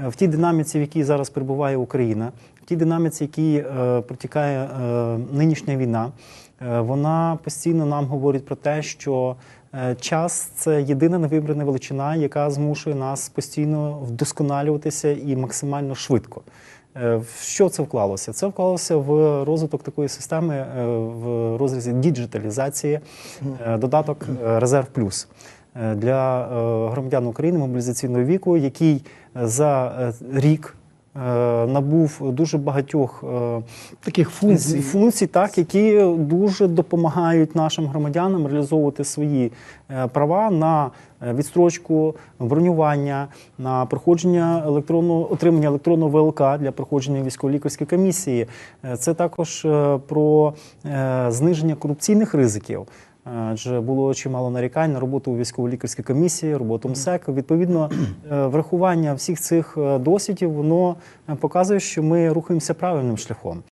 е, в тій динаміці, в якій зараз перебуває Україна, в тій динаміці, в якій е, протікає е, нинішня війна, вона постійно нам говорить про те, що час це єдина невибрана величина, яка змушує нас постійно вдосконалюватися і максимально швидко. В що це вклалося? Це вклалося в розвиток такої системи в розрізі діджиталізації, додаток Резерв Плюс для е, громадян України мобілізаційного віку, який е, за е, рік е, набув дуже багатьох е, Таких функцій. функцій, так, які дуже допомагають нашим громадянам реалізовувати свої е, права на е, відстрочку, бронювання, на проходження електронного отримання електронного ВЛК для проходження військово-лікарської комісії. Е, Це також е, про е, зниження корупційних ризиків. Адже було чимало нарікань на роботу військово-лікарської комісії, роботу МСЕК. Відповідно, е, врахування всіх цих е, досвідів воно е, показує, що ми рухаємося правильним шляхом.